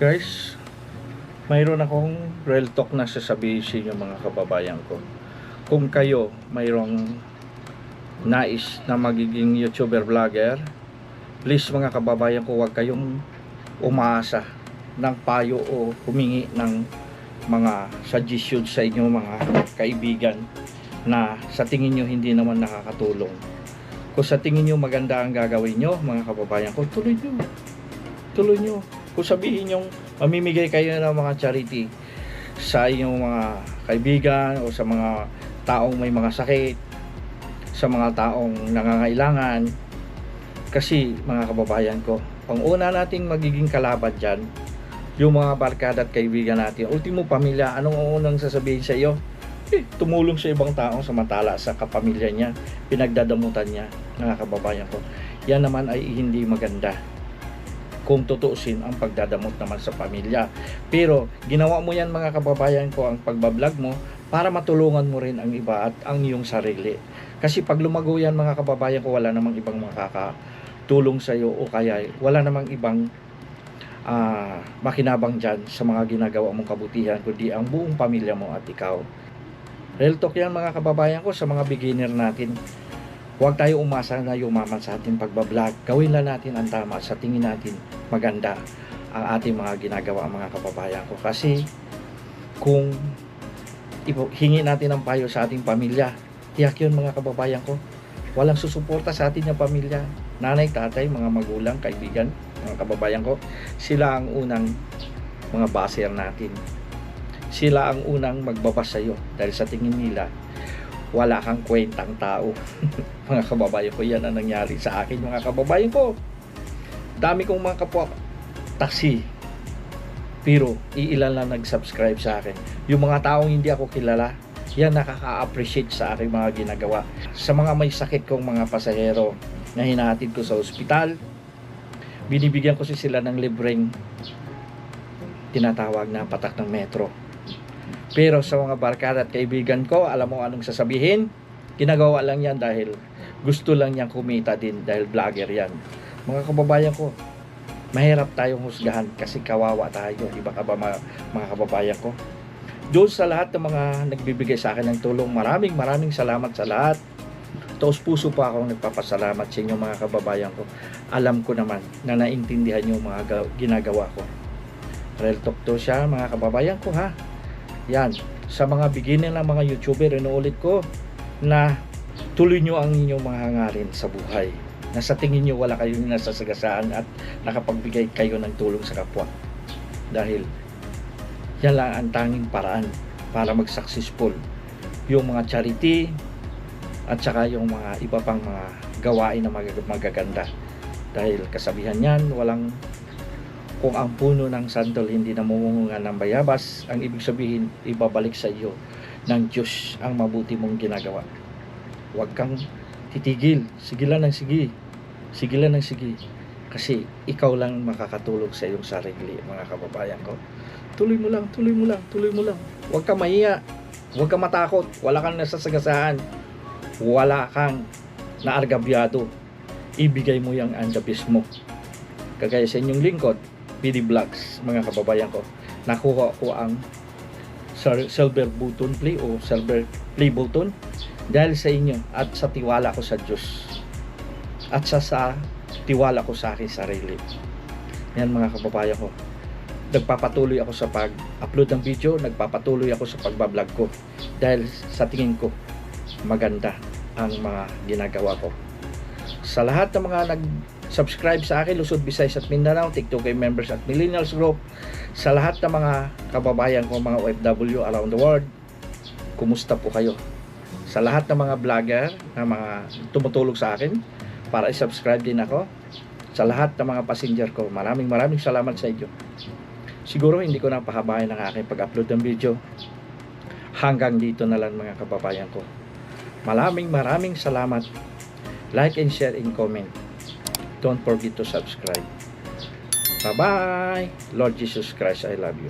Guys, mayroon akong real talk na sasabihin sa inyo mga kababayan ko. Kung kayo mayroong nais na magiging YouTuber vlogger, please mga kababayan ko, huwag kayong umaasa ng payo o humingi ng mga suggestion sa inyo mga kaibigan na sa tingin nyo hindi naman nakakatulong. Kung sa tingin nyo maganda ang gagawin nyo, mga kababayan ko, tuloy nyo. Tuloy nyo. Kung sabihin nyo, mamimigay kayo ng mga charity sa inyong mga kaibigan o sa mga taong may mga sakit, sa mga taong nangangailangan. Kasi mga kababayan ko, ang una nating magiging kalaban dyan, yung mga barkada at kaibigan natin, ultimo pamilya, anong unang sasabihin sa iyo? Eh, tumulong sa ibang tao samantala sa kapamilya niya, pinagdadamutan niya, mga kababayan ko. Yan naman ay hindi maganda kung tutuusin ang pagdadamot naman sa pamilya. Pero ginawa mo yan mga kababayan ko ang pagbablog mo para matulungan mo rin ang iba at ang iyong sarili. Kasi pag lumago yan mga kababayan ko wala namang ibang makakatulong sa iyo o kaya wala namang ibang ah, makinabang dyan sa mga ginagawa mong kabutihan kundi ang buong pamilya mo at ikaw. Real talk yan mga kababayan ko sa mga beginner natin. Huwag tayo umasa na yumaman sa ating pagbablog. Gawin lang natin ang tama sa tingin natin maganda ang ating mga ginagawa mga kababayan ko. Kasi kung hingi natin ang payo sa ating pamilya, tiyak yun mga kababayan ko. Walang susuporta sa ating yung pamilya. Nanay, tatay, mga magulang, kaibigan, mga kababayan ko. Sila ang unang mga baser natin. Sila ang unang magbabas sa iyo dahil sa tingin nila wala kang kwentang tao. mga kababayan ko, yan ang nangyari sa akin mga kababayan ko. Dami kong mga kapwa taxi. Pero iilan lang nag-subscribe sa akin. Yung mga taong hindi ako kilala, yan nakaka-appreciate sa aking mga ginagawa. Sa mga may sakit kong mga pasahero na hinahatid ko sa ospital, binibigyan ko si sila ng libreng tinatawag na patak ng metro. Pero sa mga barkada at kaibigan ko, alam mo anong sasabihin? Ginagawa lang yan dahil gusto lang niyang kumita din dahil vlogger yan. Mga kababayan ko, mahirap tayong husgahan kasi kawawa tayo. Di ba ka ba mga, mga kababayan ko? Doon sa lahat ng mga nagbibigay sa akin ng tulong, maraming maraming salamat sa lahat. Taos puso pa akong nagpapasalamat sa inyo mga kababayan ko. Alam ko naman na naintindihan niyo mga ga- ginagawa ko. Real talk to siya mga kababayan ko ha. Yan, sa mga beginner ng mga YouTuber, inuulit ko na tuloy nyo ang inyong mga hangarin sa buhay. Na sa tingin nyo wala kayong nasasagasaan at nakapagbigay kayo ng tulong sa kapwa. Dahil yan lang ang tanging paraan para mag-successful yung mga charity at saka yung mga iba pang mga gawain na mag- magaganda. Dahil kasabihan yan, walang kung ang puno ng sandal hindi namumunga ng bayabas, ang ibig sabihin, ibabalik sa iyo ng Diyos ang mabuti mong ginagawa. Huwag kang titigil. Sige lang ng sige. Lang ng sige. Kasi ikaw lang makakatulog sa iyong sarili, mga kababayan ko. Tuloy mo lang, tuloy mo lang, tuloy mo lang. Huwag kang mahiya. Huwag kang matakot. Wala kang nasasagasaan. Wala kang naargabyado. Ibigay mo yung andabis mo. Kagaya sa inyong lingkod, PD Vlogs, mga kababayan ko. Nakuha ko ang silver button play o silver play button dahil sa inyo at sa tiwala ko sa Diyos at sa, sa tiwala ko sa aking sarili. Yan mga kababayan ko. Nagpapatuloy ako sa pag-upload ng video, nagpapatuloy ako sa pagbablog ko dahil sa tingin ko maganda ang mga ginagawa ko. Sa lahat ng mga nag-subscribe sa akin, Luzon, Visayas at Mindanao, TikTok members at Millennials Group, sa lahat ng mga kababayan ko, mga OFW around the world, kumusta po kayo? Sa lahat ng mga vlogger na mga tumutulong sa akin para i-subscribe din ako, sa lahat ng mga passenger ko, maraming maraming salamat sa inyo. Siguro hindi ko na pahabayan ang aking pag-upload ng video. Hanggang dito na lang mga kababayan ko. Maraming maraming salamat. Like and share and comment. Don't forget to subscribe. Bye-bye. Lord Jesus Christ, I love you.